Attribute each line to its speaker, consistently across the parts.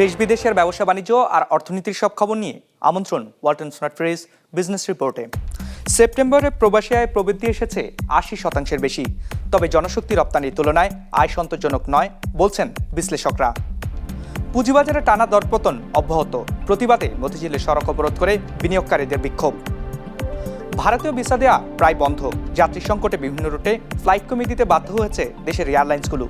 Speaker 1: দেশ বিদেশের ব্যবসা বাণিজ্য আর অর্থনীতির সব খবর নিয়ে আমন্ত্রণ ওয়ালটন স্মার্ট ফ্রিজ বিজনেস রিপোর্টে। সেপ্টেম্বরে প্রবাসী আয় প্রবৃদ্ধি এসেছে আশি শতাংশের বেশি, তবে জনশক্তি রপ্তানির তুলনায় আয় সন্তোষজনক নয়, বলছেন বিশ্লেষকরা। পুঁজিবাজারে টানা দরপতন অব্যাহত, প্রতিবাদে মতিঝিলে সড়ক অবরোধ করে বিনিয়োগকারীদের বিক্ষোভ। ভারতীয় ভিসা দেয়া প্রায় বন্ধ, যাত্রী সংকটে বিভিন্ন রুটে ফ্লাইট কমিয়ে দিতে বাধ্য হয়েছে দেশের এয়ারলাইন্সগুলো।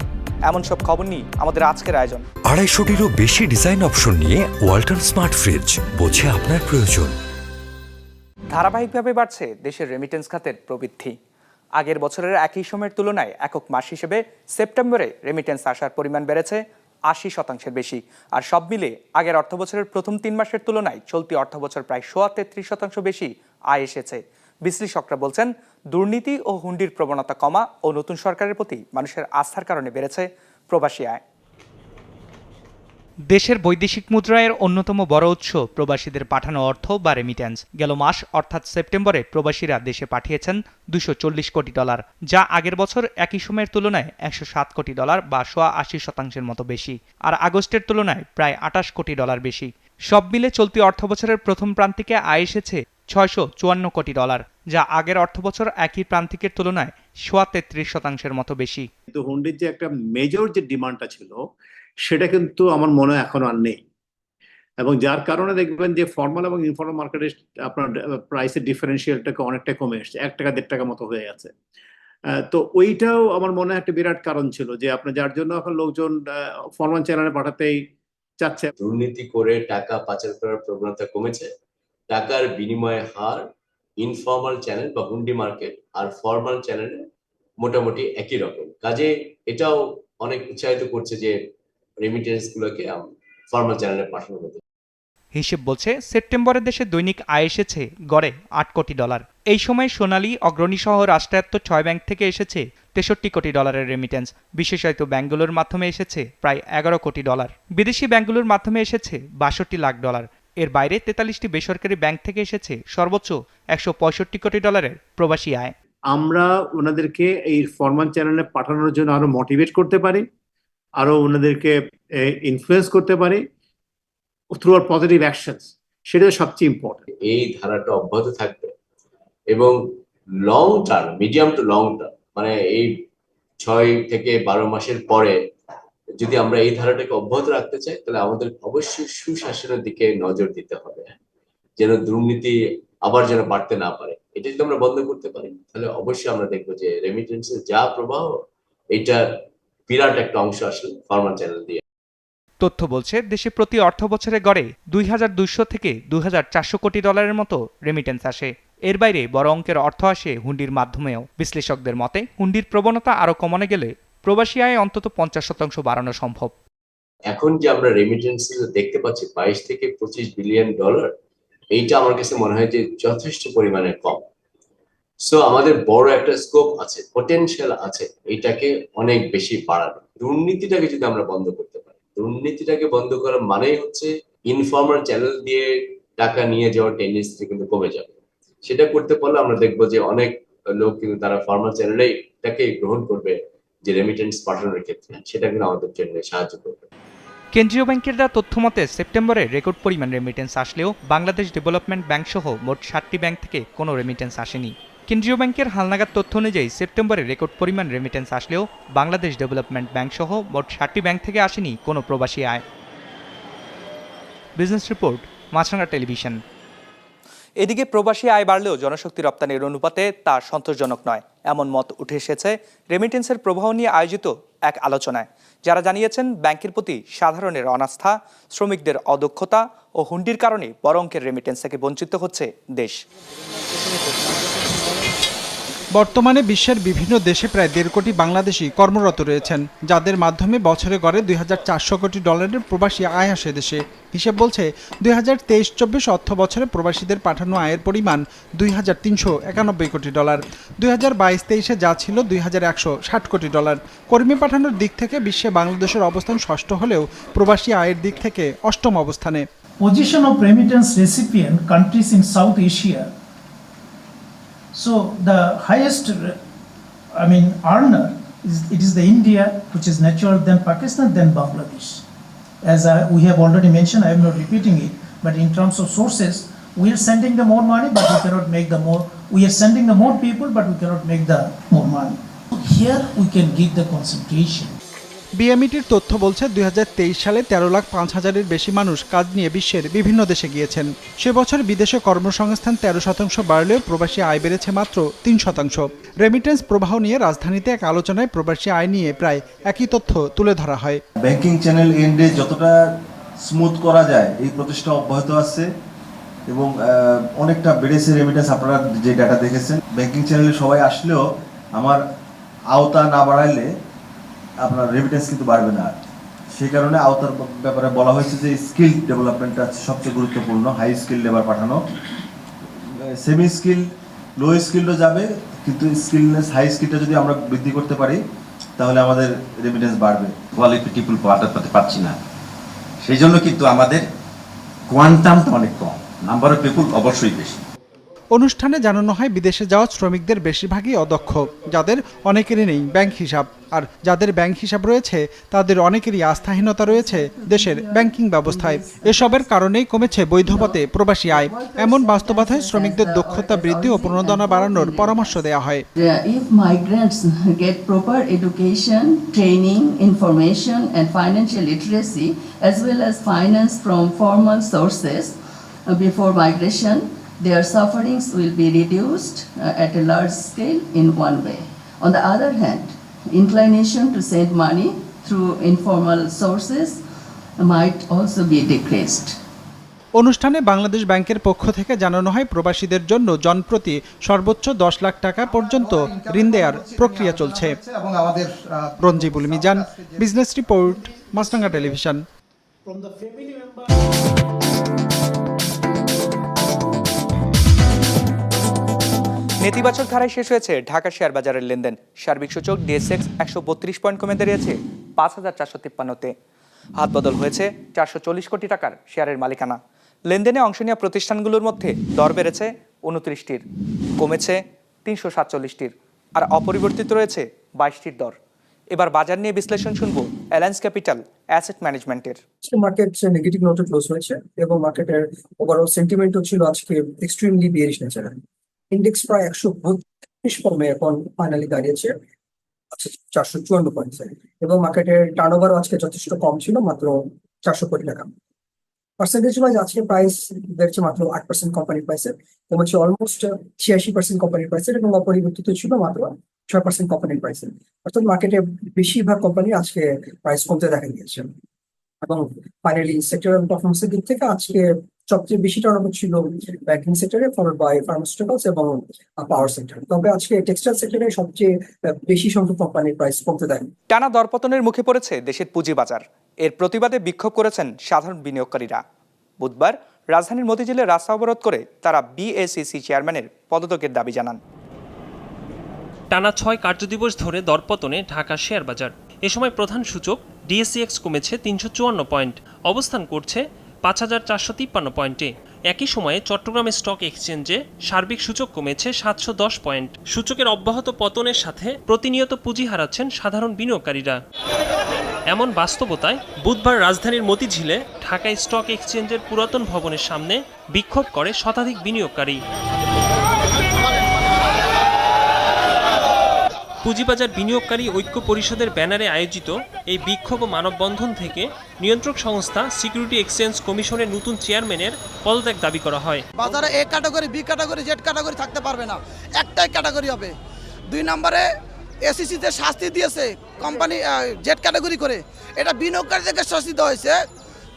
Speaker 1: এমন সব খবর নিয়ে আমাদের আজকের আয়োজন।
Speaker 2: আড়াইশোটিরও বেশি ডিজাইন অপশন নিয়ে ওয়ালটন স্মার্ট ফ্রিজ বোঝে আপনার প্রয়োজন।
Speaker 1: ধারাবাহিকভাবে বাড়ছে দেশের রেমিটেন্স খাতের প্রবৃদ্ধি। আগের বছরের একই সময়ের তুলনায় একক মাস হিসেবে সেপ্টেম্বরে রেমিটেন্স আসার পরিমাণ বেড়েছে আশি শতাংশের বেশি। আর সব মিলে আগের অর্থবছরের প্রথম তিন মাসের তুলনায় চলতি অর্থবছর প্রায় সোয়া তেত্রিশ শতাংশ বেশি আয় এসেছে। বিশ্লেষকরা বলছেন, দুর্নীতি ও হুন্ডির প্রবণতা কমা ও নতুন সরকারের প্রতি মানুষের আস্থার কারণে বেড়েছে প্রবাসী আয়। দেশের বৈদেশিক মুদ্রায়ের অন্যতম বড় উৎস প্রবাসীদের পাঠানো অর্থ বা রেমিট্যান্স গেল মাস, অর্থাৎ সেপ্টেম্বরে, প্রবাসীরা দেশে পাঠিয়েছেন দুশো কোটি ডলার, যা আগের বছর একই সময়ের তুলনায় একশো সাত কোটি ডলার বা সোয়া আশি শতাংশের মতো বেশি, আর আগস্টের তুলনায় প্রায় আটাশ কোটি ডলার বেশি। সব মিলে চলতি অর্থবছরের প্রথম প্রান্তিকে আয় এসেছে ছয়শো চুয়ান্ন কোটি ডলার যা আগের অর্থবছর একই প্রান্তিকের তুলনায় সোয়া তেত্রিশ শতাংশের মতো বেশি।
Speaker 3: কিন্তু হুন্ডির যে একটা মেজর যে ডিমান্ডটা ছিল সেটা কিন্তু আমার মনে হয় এখনও আর নেই। এবং যার কারণে দেখবেন যে ফর্মাল এবং ইনফর্মাল মার্কেটে আপনার প্রাইসের ডিফারেন্সিয়ালটাকে অনেকটা কমে এসছে এক টাকা দেড় টাকা মতো হয়ে গেছে। তো ওইটাও আমার মনে হয় একটা বিরাট কারণ ছিল যে আপনার যার জন্য এখন লোকজন ফর্মাল চ্যানেলে পাঠাতেই চাচ্ছে।
Speaker 4: দুর্নীতি করে টাকা পাচার করার প্রবণতা কমেছে টাকার বিনিময় হার ইনফর্মাল চ্যানেল বা হুন্ডি মার্কেট আর ফর্মাল চ্যানেলে মোটামুটি একই রকম। কাজে এটাও অনেক উৎসাহিত করছে যে রেমিটেন্স গুলোকে ফর্মাল চ্যানেলে পাঠানো হতে
Speaker 1: হিসেব বলছে, সেপ্টেম্বরে দেশে দৈনিক আয় এসেছে গড়ে আট কোটি ডলার। এই সময় সোনালী অগ্রণী সহ রাষ্ট্রায়ত্ত ছয় ব্যাংক থেকে এসেছে তেষট্টি কোটি ডলারের রেমিটেন্স বিশেষায়িত ব্যাংকগুলোর মাধ্যমে এসেছে প্রায় এগারো কোটি ডলার। বিদেশি ব্যাংকগুলোর মাধ্যমে এসেছে বাষট্টি লাখ ডলার। এর বাইরে তেতাল্লিশটি বেসরকারি ব্যাংক থেকে এসেছে সর্বোচ্চ একশো পঁয়ষট্টি কোটি ডলারের প্রবাসী আয়।
Speaker 3: আমরা ওনাদেরকে এই ফরমাল চ্যানেলে পাঠানোর জন্য আরও মোটিভেট করতে পারি আরও ওনাদেরকে ইনফ্লুয়েন্স করতে পারি থ্রু আর পজিটিভ অ্যাকশনস সেটা সবচেয়ে ইম্পর্টেন্ট
Speaker 4: এই ধারাটা অব্যাহত থাকবে এবং long term medium to long term মানে এই ছয় থেকে বারো মাসের পরে যদি আমরা এই ধারাটাকে অব্যাহত রাখতে চাই, তাহলে আমাদের অবশ্যই সুশাসনের দিকে নজর দিতে হবে। যেন দুর্নীতি আবার যেন বাড়তে না পারে। এটা যদি আমরা বন্ধ করতে পারি, তাহলে অবশ্যই আমরা দেখব যে রেমিটেন্সের যা প্রবাহ এইটার বিরাট একটা অংশ আসলে ফর্মাল চ্যানেল দিয়ে।
Speaker 1: তথ্য বলছে, দেশে প্রতি অর্থ বছরে গড়ে দুই হাজার দুইশো থেকে দুই হাজার চারশো কোটি ডলারের মতো রেমিটেন্স আসে। এর বাইরে বড় অঙ্কের অর্থ আসে হুন্ডির মাধ্যমেও। বিশ্লেষকদের মতে, হুন্ডির প্রবণতা আরও কমানো গেলে প্রবাসী আয় অন্তত পঞ্চাশ শতাংশ বাড়ানো সম্ভব।
Speaker 4: এখন যে আমরা রেমিটেন্স দেখতে পাচ্ছি, বাইশ থেকে পঁচিশ বিলিয়ন ডলার এইটা আমার কাছে মনে হয় যে যথেষ্ট পরিমাণে কম। সো আমাদের বড় একটা স্কোপ আছে পটেনশিয়াল আছে, এইটাকে অনেক বেশি বাড়ানো। দুর্নীতিটাকে যদি আমরা বন্ধ করতে পারি, দুর্নীতিটাকে বন্ধ করার মানেই হচ্ছে ইনফর্মাল চ্যানেল দিয়ে টাকা নিয়ে যাওয়ার টেন্ডেন্সি কিন্তু কমে যাবে। সেটা করতে পারলে আমরা দেখব যে অনেক লোক কিন্তু তারা ফর্মাল চ্যানেলেই এটাকে গ্রহণ করবে। যে রেমিটেন্স পাঠানোর ক্ষেত্রে সেটা কিন্তু আমাদের জন্য সাহায্য করবে।
Speaker 1: কেন্দ্রীয় ব্যাংকের দেওয়া তথ্য মতে সেপ্টেম্বরে রেকর্ড পরিমাণ রেমিটেন্স আসলেও বাংলাদেশ ডেভেলপমেন্ট ব্যাংক সহ মোট সাতটি ব্যাংক থেকে কোনো রেমিটেন্স আসেনি। কেন্দ্রীয় ব্যাংকের হালনাগাদ তথ্য অনুযায়ী সেপ্টেম্বরে রেকর্ড পরিমাণ রেমিটেন্স আসলেও বাংলাদেশ ডেভেলপমেন্ট ব্যাংক সহ মোট সাতটি ব্যাংক থেকে আসেনি কোনো প্রবাসী আয়। Business report Maasranga television. এদিকে প্রবাসী আয় বাড়লেও জনশক্তি রপ্তানির অনুপাতে তা সন্তোষজনক নয়। এমন মত উঠে এসেছে রেমিটেন্সের প্রবাহ নিয়ে আয়োজিত এক আলোচনায়, যারা জানিয়েছেন ব্যাংকের প্রতি সাধারণের অনাস্থা, শ্রমিকদের অদক্ষতা ও হুন্ডির কারণে বড় অঙ্কের রেমিটেন্স থেকে বঞ্চিত হচ্ছে দেশ।
Speaker 5: বর্তমানে বিশ্বের বিভিন্ন দেশে প্রায় দেড় কোটি বাংলাদেশি কর্মরত রয়েছেন, যাদের মাধ্যমে বছরে গড়ে দুই কোটি ডলারের প্রবাসী আয় আসে দেশে। হিসেব বলছে, দুই হাজার তেইশ চব্বিশ অর্থ বছরে প্রবাসীদের পাঠানো আয়ের পরিমাণ দুই হাজার তিনশো একানব্বই কোটি ডলার। দুই হাজার বাইশ তেইশে যা ছিল দুই হাজার একশো ষাট কোটি ডলার। কর্মী পাঠানোর দিক থেকে বিশ্বে বাংলাদেশের অবস্থান ষষ্ঠ হলেও প্রবাসী আয়ের দিক থেকে অষ্টম অবস্থানে।
Speaker 6: Position of remittance recipient countries in South Asia. So the highest, I mean, earner is it is the India, which is natural, then Pakistan, then Bangladesh. as I, we have already mentioned, I am not repeating it, but in terms of sources, we are sending the more money, but we cannot make the more, we are sending the more people, but we cannot make the more money. Here we can give the concentration.
Speaker 5: বিএমইটির তথ্য বলছে দু হাজার তেইশ সালে তেরো লাখ পাঁচ হাজারের বেশি মানুষ কাজ নিয়ে বিশ্বের বিভিন্ন দেশে গিয়েছেন। সে বছর বিদেশে কর্মসংস্থান তেরো শতাংশ বাড়লেও প্রবাসী আয় বেড়েছে মাত্র তিন শতাংশ। রেমিটেন্স প্রবাহ নিয়ে রাজধানীতে এক আলোচনায় প্রবাসী আয় নিয়ে প্রায় একই তথ্য তুলে ধরা হয়।
Speaker 7: ব্যাংকিং চ্যানেল এন্ডে যতটা স্মুথ করা যায়, এই প্রচেষ্টা অব্যাহত আছে এবং অনেকটা বেড়েছে রেমিটেন্স আপনারা যে ডাটা দেখেছেন। ব্যাংকিং চ্যানেলে সবাই আসলেও আমার আওতা না বাড়াইলে আপনার রেমিটেন্স কিন্তু বাড়বে না। সেই কারণে আওতার ব্যাপারে বলা হয়েছে যে স্কিল ডেভেলপমেন্টটা সবচেয়ে গুরুত্বপূর্ণ হাই স্কিল লেবার পাঠানো। সেমি স্কিল লো স্কিলও যাবে কিন্তু স্কিলনেস হাই স্কিলটা যদি আমরা বৃদ্ধি করতে পারি তাহলে আমাদের রেমিটেন্স বাড়বে।
Speaker 8: কোয়ালিটি পিপুল পাঠাতে পারছি না। সেই জন্য কিন্তু আমাদের কোয়ান্টামটা অনেক কম। নাম্বার অফ পিপুল অবশ্যই বেশি।
Speaker 5: অনুষ্ঠানে জানানো হয় বিদেশে যাওয়া শ্রমিকদের বেশিরভাগই অদক্ষ যাদের অনেকেরই নেই ব্যাংক হিসাব। আর যাদের ব্যাংক হিসাব রয়েছে, তাদের অনেকেরই আস্থাহীনতা রয়েছে দেশের ব্যাংকিং ব্যবস্থায়। এসবের কারণেই কমেছে বৈধপথে প্রবাসী আয়। এমন বাস্তবতায় শ্রমিকদের দক্ষতা বৃদ্ধি ও প্রণোদনা বাড়ানোর পরামর্শ দেওয়া হয়।
Speaker 9: If migrants get proper education training information and financial literacy as as finance from formal sources before migration their sufferings will be reduced large scale in one way on the other hand inclination to send money through informal sources might also be decreased.
Speaker 5: অনুষ্ঠানে বাংলাদেশ ব্যাংকের পক্ষ থেকে জানানো হয় প্রবাসীদের জন্য জনপ্রতি সর্বোচ্চ দশ লাখ টাকা পর্যন্ত ঋণ দেওয়ার প্রক্রিয়া চলছে
Speaker 10: এবং আমাদের আহ,
Speaker 5: Ranjibul Mizan business report Maasranga television
Speaker 1: নেতিবাচক ধারায় শেষ হয়েছে ঢাকা শেয়ার বাজারের লেনদেন। সার্বিক সূচক ডিএসএক্স একশো বত্রিশ পয়েন্ট কমে দাঁড়িয়েছে, পাঁচ হাজার চারশো তিপ্পান্নতে। হাত বদল হয়েছে চারশো চল্লিশ কোটি টাকার শেয়ারের মালিকানা। লেনদেনে অংশ নেওয়া প্রতিষ্ঠানগুলোর মধ্যে দর বেড়েছে উনত্রিশটির, কমেছে তিনশো সাতচল্লিশটির, আর অপরিবর্তিত রয়েছে বাইশটির দর। এবার বাজার নিয়ে বিশ্লেষণ শুনব অ্যালায়েন্স ক্যাপিটাল অ্যাসেট ম্যানেজমেন্টের।
Speaker 11: মার্কেট নেগেটিভ নোটে ক্লোজ হয়েছে এবং মার্কেটের ওভারঅল সেন্টিমেন্টও ছিল আজকে এক্সট্রিমলি বিয়ারিশ ইন্ডেক্স প্রায় একশো বত্রিশ ফর্মে এখন ফাইনালি দাঁড়িয়েছে। চারশো চুয়ান্ন পয়েন্টসে এবং মার্কেটের টার্নওভারও আজকে যথেষ্ট কম ছিল, মাত্র চারশো কোটি টাকা। পার্সেন্টেজ ওয়াইজ আজকে প্রাইস বেড়েছে মাত্র আট পার্সেন্ট কোম্পানির প্রাইসে কমেছে অলমোস্ট ছিয়াশি পার্সেন্ট কোম্পানির প্রাইসের এবং অপরিবর্তিত ছিল মাত্র ছয় পার্সেন্ট কোম্পানির প্রাইসে অর্থাৎ মার্কেটে বেশিরভাগ কোম্পানি আজকে প্রাইস কমতে দেখা গিয়েছে। এবং ফাইনালি সেক্টরাল পারফরমেন্সের দিক থেকে আজকে সবচেয়ে বেশি টার্নওভার ছিল ব্যাংকিং সেক্টরে ফলোড বাই ফার্মাসিউটিক্যালস এবং পাওয়ার সেক্টর তবে আজকে টেক্সটাইল সেক্টরে সবচেয়ে বেশি সংখ্যক কোম্পানির প্রাইস কমতে দেয়।
Speaker 1: টানা দরপতনের মুখে পড়েছে দেশের পুঁজিবাজার। এর প্রতিবাদে বিক্ষোভ করেছেন সাধারণ বিনিয়োগকারীরা। বুধবার রাজধানীর মতিঝিলে রাস্তা অবরোধ করে তারা বিএসইসি চেয়ারম্যানের পদত্যাগের দাবি জানান।
Speaker 12: টানা ছয় কার্যদিবস ধরে দরপতনে ঢাকা শেয়ার বাজার এ সময় প্রধান সূচক ডিএসিএক্স কমেছে তিনশো চুয়ান্ন পয়েন্ট অবস্থান করছে পাঁচ হাজার চারশো তিপ্পান্ন পয়েন্টে। একই সময়ে চট্টগ্রামের স্টক এক্সচেঞ্জে সার্বিক সূচক কমেছে সাতশো দশ পয়েন্ট। সূচকের অব্যাহত পতনের সাথে প্রতিনিয়ত পুঁজি হারাচ্ছেন সাধারণ বিনিয়োগকারীরা। এমন বাস্তবতায় বুধবার রাজধানীর মতিঝিলে ঢাকা স্টক এক্সচেঞ্জের পুরাতন ভবনের সামনে বিক্ষোভ করে শতাধিক বিনিয়োগকারী। পুঁজিবাজার বিনিয়োগকারী ঐক্য পরিষদের ব্যানারে আয়োজিত এই বিক্ষোভ ও মানববন্ধন থেকে নিয়ন্ত্রক সংস্থা সিকিউরিটি এক্সচেঞ্জ কমিশনের নতুন চেয়ারম্যানের পদত্যাগ দাবি করা হয়।
Speaker 10: বাজারে A category, B category, Z category থাকতে পারবে না। একটাই ক্যাটাগরি হবে। দুই নম্বরে এসিসি যে শাস্তি দিয়েছে কোম্পানি জেড ক্যাটাগরি করে, এটা বিনিয়োগকারীদেরকে শাস্তি দেওয়া হয়েছে।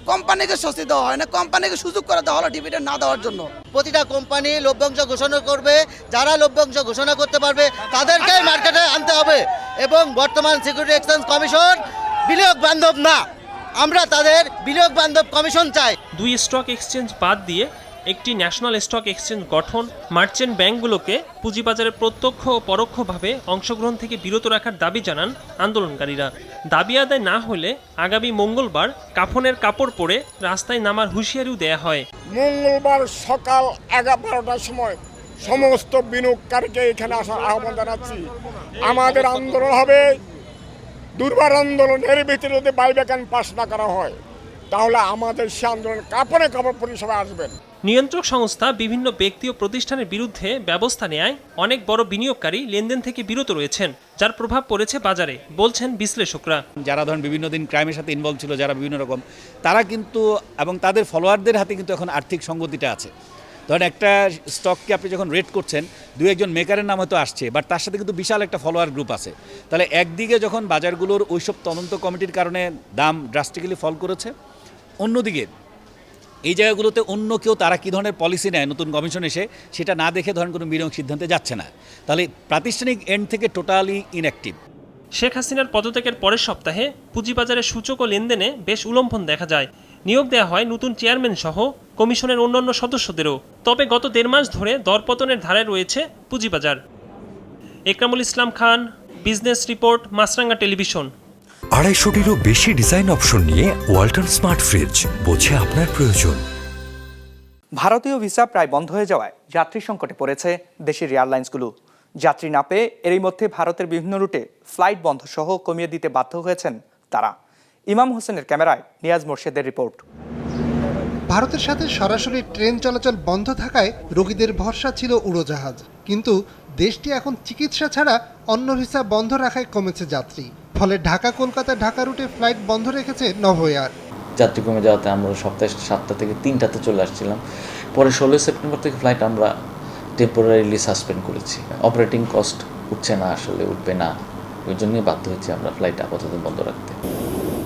Speaker 10: কোম্পানিকে স্বস্তি দেওয়া হয় না কোম্পানিকে সুযোগ করে দেওয়া হলো ডিভিডেন্ড না দেওয়ার জন্য।
Speaker 13: প্রতিটা কোম্পানি লভ্যাংশ ঘোষণা করবে যারা লভ্যাংশ ঘোষণা করতে পারবে তাদেরকেই মার্কেটে আনতে হবে। এবং বর্তমান সিকিউরিটি এক্সচেঞ্জ কমিশন বিনিয়োগ বান্ধব না। আমরা তাদের বিনিয়োগ বান্ধব কমিশন চাই।
Speaker 12: দুই স্টক এক্সচেঞ্জ বাদ দিয়ে একটি ন্যাশনাল স্টক এক্সচেঞ্জ গঠন মার্চেন্ট ব্যাংকগুলোকে পুঁজিবাজারে প্রত্যক্ষ ও পরোক্ষভাবে অংশগ্রহণ থেকে বিরত রাখার দাবি জানান আন্দোলনকারীরা। দাবি আদায় না হলে আগামী মঙ্গলবার কাফনের কাপড় পরে রাস্তায় নামার হুঁশিয়ারিও দেয়া হয়।
Speaker 10: মঙ্গলবার সকাল এগারো বারোটার সময় সমস্ত বিনিয়োগকারীকে এখানে আসার আহ্বান জানাচ্ছি। আমাদের আন্দোলন হবে, দুর্বার আন্দোলনের ভিতরে যদি বাইবেকান পাশ না করা হয়,
Speaker 14: তাহলে আমাদের সে আন্দোলন কাপড়ে কাপড় পরিষেবা আসবেন
Speaker 12: নিয়ন্ত্রক সংস্থা বিভিন্ন ব্যক্তি ও প্রতিষ্ঠানের বিরুদ্ধে ব্যবস্থা নেয় অনেক বড় বিনিয়োগকারী লেনদেন থেকে বিরত রয়েছেন, যার প্রভাব পড়েছে বাজারে, বলছেন বিশ্লেষকরা।
Speaker 15: যারা ধরেন বিভিন্ন দিন ক্রাইমের সাথে ইনভলভ ছিল, যারা বিভিন্ন রকম, তারা কিন্তু, এবং তাদের ফলোয়ারদের হাতে কিন্তু এখন আর্থিক সঙ্গতিটা আছে। ধরেন একটা স্টককে আপনি যখন রেট করছেন দু একজন মেকারের নাম হয়তো আসছে বাট তার সাথে কিন্তু বিশাল একটা ফলোয়ার গ্রুপ আছে। তাহলে একদিকে যখন বাজারগুলোর ওইসব তদন্ত কমিটির কারণে দাম ড্রাস্টিক্যালি ফল করেছে, অন্যদিকে এই জায়গাগুলোতে অন্য কেউ, তারা কী ধরনের পলিসি নেয়, নতুন কমিশন এসে, সেটা না দেখে ধরেন কোনো বিনিয়োগ সিদ্ধান্তে যাচ্ছে না। তাহলে প্রাতিষ্ঠানিক এন্ড থেকে টোটালি ইনঅ্যাক্টিভ
Speaker 12: শেখ হাসিনার পদত্যাগের পরের সপ্তাহে পুঁজিবাজারে সূচক ও লেনদেনে বেশ উলম্ফন দেখা যায়। নিয়োগ দেওয়া হয় নতুন চেয়ারম্যান সহ কমিশনের অন্যান্য সদস্যদেরও। তবে গত দেড় মাস ধরে দরপতনের ধারায় রয়েছে পুঁজিবাজার। Ekramul Islam Khan, business report, Maasranga television.
Speaker 2: আড়াইশোটিরও বেশি ডিজাইন অপশন নিয়ে ওয়ালটন স্মার্ট ফ্রিজ বোঝে আপনার প্রয়োজন।
Speaker 1: ভারতীয় ভিসা প্রায় বন্ধ হয়ে যাওয়ায় যাত্রী সংকটে পড়েছে দেশের এয়ারলাইন্সগুলো। যাত্রী না পেয়ে এরই মধ্যে ভারতের বিভিন্ন রুটে ফ্লাইট বন্ধ সহ কমিয়ে দিতে বাধ্য হয়েছেন তারা। ইমাম হোসেনের ক্যামেরায় নিয়াজ মোর্শেদের রিপোর্ট।
Speaker 16: ভারতের সাথে সরাসরি ট্রেন চলাচল বন্ধ থাকায় রোগীদের ভরসা ছিল উড়োজাহাজ। কিন্তু দেশটি এখন চিকিৎসা ছাড়া অন্য ভিসা বন্ধ রাখায় কমেছে যাত্রী। ফলে ঢাকা কলকাতা ঢাকা রুটে ফ্লাইট বন্ধ রেখেছে নভোয়ার।
Speaker 17: যাত্রী কমে যাওয়াতে আমরা সপ্তাহে সাতটা থেকে তিনটাতে চলে আসছিলাম। পরে ষোলোই সেপ্টেম্বর থেকে ফ্লাইট আমরা টেম্পোরারিলি সাসপেন্ড করেছি। অপারেটিং কস্ট উঠছে না আসলে উঠবে না। ওই জন্যই বাধ্য হয়েছি আমরা ফ্লাইট আপাতত বন্ধ রাখতে।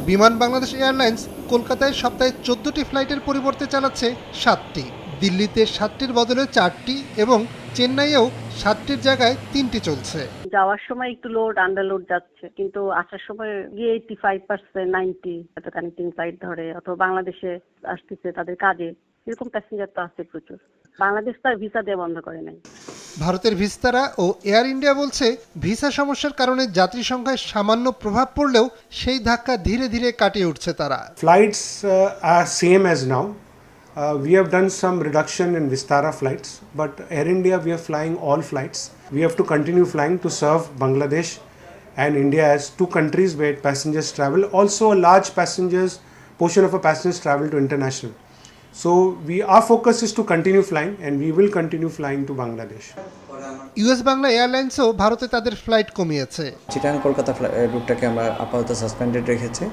Speaker 16: বিমান বাংলাদেশ এয়ারলাইন্স কলকাতায় সপ্তাহে চোদ্দটি ফ্লাইটের পরিবর্তে চালাচ্ছে সাতটি। দিল্লিতে সাতটির বদলে চারটি এবং চেন্নাইয়েও সাতটির জায়গায় তিনটি চলছে।
Speaker 18: যাওয়ার সময় একটু লোড আন্ডারলোড যাচ্ছে, কিন্তু আসার সময় গিয়ে eighty five percent ninety connecting flight ধরে, অথবা বাংলাদেশে আসতেছে তাদের কাজে। এরকম প্যাসেঞ্জার তো আছে প্রচুর। বাংলাদেশ তার ভিসা দেওয়া বন্ধ করে নাই।
Speaker 16: ভারতের ভিস্তারা ও এয়ার ইন্ডিয়া বলছে ভিসা সমস্যার কারণে যাত্রী সংখ্যায় সামান্য প্রভাব পড়লেও সেই ধাক্কা ধীরে ধীরে কাটিয়ে উঠছে তারা।
Speaker 14: Flights are same as now we have done some reduction in Vistara flights but Air India we are flying all flights we have to continue flying to serve Bangladesh and India has two countries wait passengers travel also large passengers portion of a passengers travel to international So we our focus is to continue flying, and we will continue flying to Bangladesh.
Speaker 16: US Bangla এয়ারলাইন্সও ভারতে তাদের flight কমিয়েছে।
Speaker 17: চিটাং কলকাতা রুটটাকে আমরা আপাতত suspended রেখেছি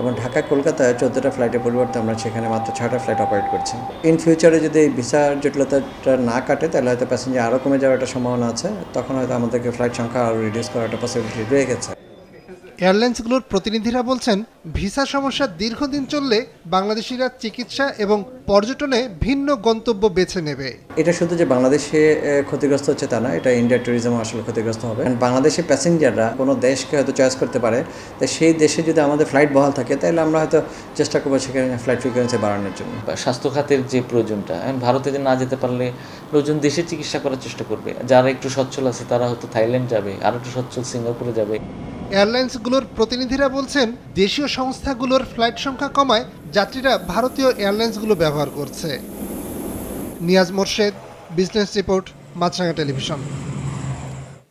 Speaker 17: এবং ঢাকা কলকাতায় চোদ্দোটা ফ্লাইটের পরিবর্তে আমরা সেখানে মাত্র ছটা ফ্লাইট অপারেট করছি। ইন ফিউচারে যদি এই ভিসা জটিলতাটা না কাটে তাহলে হয়তো প্যাসেঞ্জার আরও কমে যাওয়ার একটা সম্ভাবনা আছে। তখন হয়তো আমাদেরকে ফ্লাইট সংখ্যা আরও রিডিউস করার একটা পসিবিলিটি রয়ে গেছে।
Speaker 16: এয়ারলাইন্সগুলোর প্রতিনিধিরা বলছেন ভিসা সমস্যা দীর্ঘদিন চললে বাংলাদেশিরা চিকিৎসা এবং পর্যটনে ভিন্ন গন্তব্য বেছে নেবে।
Speaker 17: এটা শুধু যে বাংলাদেশে ক্ষতিগ্রস্ত হচ্ছে তা না এটা ইন্ডিয়া ট্যুরিজম আসলে ক্ষতিগ্রস্ত হবে। কারণ বাংলাদেশি প্যাসেঞ্জাররা কোনো দেশকে হয়তো চয়েস করতে পারে তাই সেই দেশে যদি আমাদের ফ্লাইট বহাল থাকে তাহলে আমরা হয়তো চেষ্টা করব সেখানে ফ্লাইট ফ্রিকোয়েন্সি বাড়ানোর জন্য। স্বাস্থ্য খাতের যে প্রয়োজনটা ভারতে যে না যেতে পারলে লোকজন দেশে চিকিৎসা করার চেষ্টা করবে। যারা একটু সচ্ছল আছে তারা হয়তো থাইল্যান্ড যাবে আর একটু সচ্ছল সিঙ্গাপুরে যাবে।
Speaker 16: এয়ারলাইন্সগুলোর প্রতিনিধিরা বলছেন, দেশীয় সংস্থাগুলোর ফ্লাইট সংখ্যা কমায়, যাত্রীরা ভারতীয় এয়ারলাইন্সগুলো ব্যবহার করছে। Niaz Morshed, business report, Maasranga television.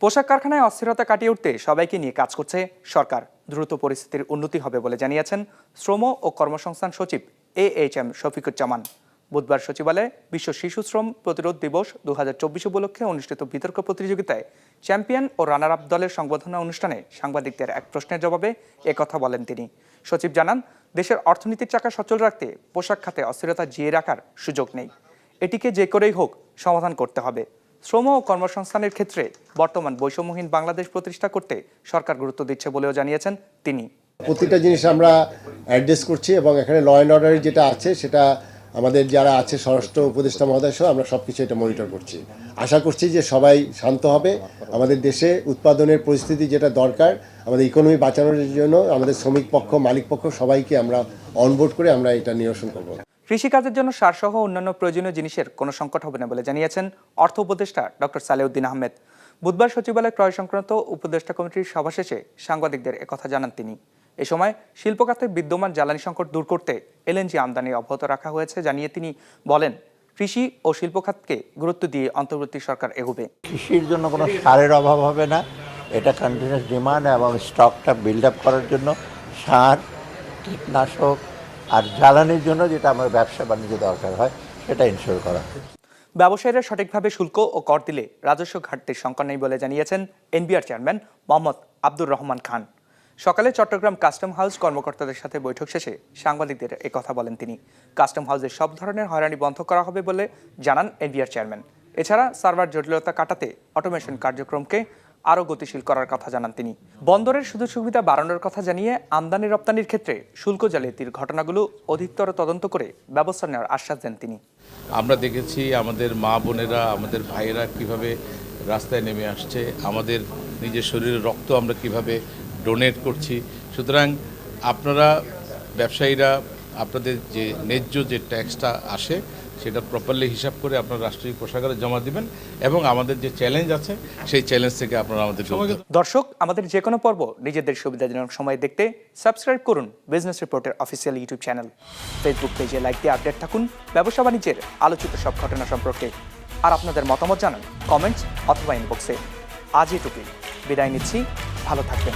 Speaker 1: পোশাক কারখানায় অস্থিরতা কাটিয়ে উঠতে সবাইকে নিয়ে কাজ করছে সরকার। দ্রুত পরিস্থিতির উন্নতি হবে বলে জানিয়েছেন শ্রম ও কর্মসংস্থান সচিব এ এইচ এম শফিকুজ্জামান। বুধবার সচিবালয়ে বিশ্ব শিশু শ্রম প্রতিরোধ দিবস দু উপলক্ষে অনুষ্ঠিত বিতর্ক প্রতিযোগিতায় চ্যাম্পিয়ন ও রানার আপ দলের সংবর্ধনা অনুষ্ঠানে সাংবাদিকদের এক প্রশ্নের জবাবে একথা বলেন তিনি। সচিব জানান, দেশের অর্থনীতির চাকা সচল রাখতে পোশাক খাতে অস্থিরতা জিয়ে রাখার সুযোগ নেই। এটিকে যে করেই হোক সমাধান করতে হবে। শ্রম ও কর্মসংস্থানের ক্ষেত্রে বর্তমান বৈষম্যহীন বাংলাদেশ প্রতিষ্ঠা করতে সরকার গুরুত্ব দিচ্ছে বলেও জানিয়েছেন তিনি।
Speaker 14: প্রতিটা জিনিস আমরা অ্যাড্রেস করছি এবং এখানে ল অ্যান্ড অর্ডারের যেটা আছে সেটা আমাদের যারা আছে স্বরাষ্ট্র উপদেষ্টা মহোদয় সহ, আমরা সব কিছু এটা মনিটর করছি। আশা করছি যে সবাই শান্ত হবে। আমাদের দেশে উৎপাদনের পরিস্থিতি যেটা দরকার, আমাদের ইকোনমি বাঁচানোর জন্য আমাদের শ্রমিক পক্ষ, মালিক পক্ষ সবাইকে আমরা অনবোর্ড করে আমরা এটা নিরসন করব।
Speaker 1: কৃষিকাজের জন্য সারসহ অন্যান্য প্রয়োজনীয় জিনিসের কোনো সংকট হবে না বলে জানিয়েছেন অর্থ উপদেষ্টা ডক্টর সালেউদ্দিন আহমেদ। বুধবার সচিবালয় ক্রয় সংক্রান্ত উপদেষ্টা কমিটির সভা শেষে সাংবাদিকদের একথা জানান তিনি। এ সময় শিল্প খাতে বিদ্যমান জ্বালানি সংকট দূর করতে এলএনজি আমদানি অব্যাহত রাখা হয়েছে জানিয়ে তিনি বলেন কৃষি ও শিল্প খাতকে গুরুত্ব দিয়ে অন্তর্বর্তী সরকার এগোবে।
Speaker 14: কৃষির জন্য কোনো সারের অভাব হবে না। এটা কন্টিনিউস ডিমান্ড এবং স্টকটা বিল্ড আপ করার জন্য সার কীটনাশক
Speaker 19: আর জ্বালানির জন্য যেটা আমার ব্যবসা বাণিজ্য দরকার হয় সেটা ইনশোর করা
Speaker 1: ব্যবসায়ীরা সঠিকভাবে শুল্ক ও কর দিলে রাজস্ব ঘাটতির শঙ্কা নেই বলে জানিয়েছেন এনবিআর চেয়ারম্যান মোহাম্মদ আব্দুর রহমান খান। সকালে চট্টগ্রাম কাস্টম হাউস কর্মকর্তাদের সাথে বৈঠক শেষে সাংবাদিকদের কথা বলেন তিনি। কাস্টম হাউসে সব ধরনের হয়রানি বন্ধ করা হবে বলে জানান এনবিআর চেয়ারম্যান। এছাড়া সার্ভার জটিলতা কাটাতে অটোমেশন কার্যক্রমকে আরও গতিশীল করার কথা জানান তিনি। বন্দরের সুযোগ সুবিধা বাড়ানোর কথা জানিয়ে আমদানি রপ্তানির ক্ষেত্রে শুল্ক জালিয়াতির ঘটনাগুলো অধিকতর তদন্ত করে ব্যবস্থা নেওয়ার আশ্বাস দেন তিনি।
Speaker 20: আমরা দেখেছি আমাদের মা বোনেরা, আমাদের ভাইয়েরা কীভাবে রাস্তায় নেমে আসছে, আমাদের নিজের শরীরের রক্ত আমরা কীভাবে ডোনেট করছি। সুতরাং আপনারা ব্যবসায়ীরা আপনাদের যে ন্যায্য যে ট্যাক্সটা আসে সেটা প্রপারলি হিসাব করে আপনারা রাষ্ট্রীয় কোষাগারে জমা দিবেন এবং আমাদের যে চ্যালেঞ্জ আছে সেই চ্যালেঞ্জ থেকে আপনারা আমাদের
Speaker 1: দর্শক আমাদের যে কোনো পর্ব নিজেদের সুবিধাজনক সময় দেখতে সাবস্ক্রাইব করুন বিজনেস রিপোর্টের অফিসিয়াল ইউটিউব চ্যানেল ফেসবুক পেজে লাইক দিয়ে আপডেট থাকুন ব্যবসা বাণিজ্যের আলোচিত সব ঘটনা সম্পর্কে। আর আপনাদের মতামত জানান কমেন্টস অথবা ইনবক্সে আজ এটুকুই। বিদায় নিচ্ছি। ভালো থাকবেন।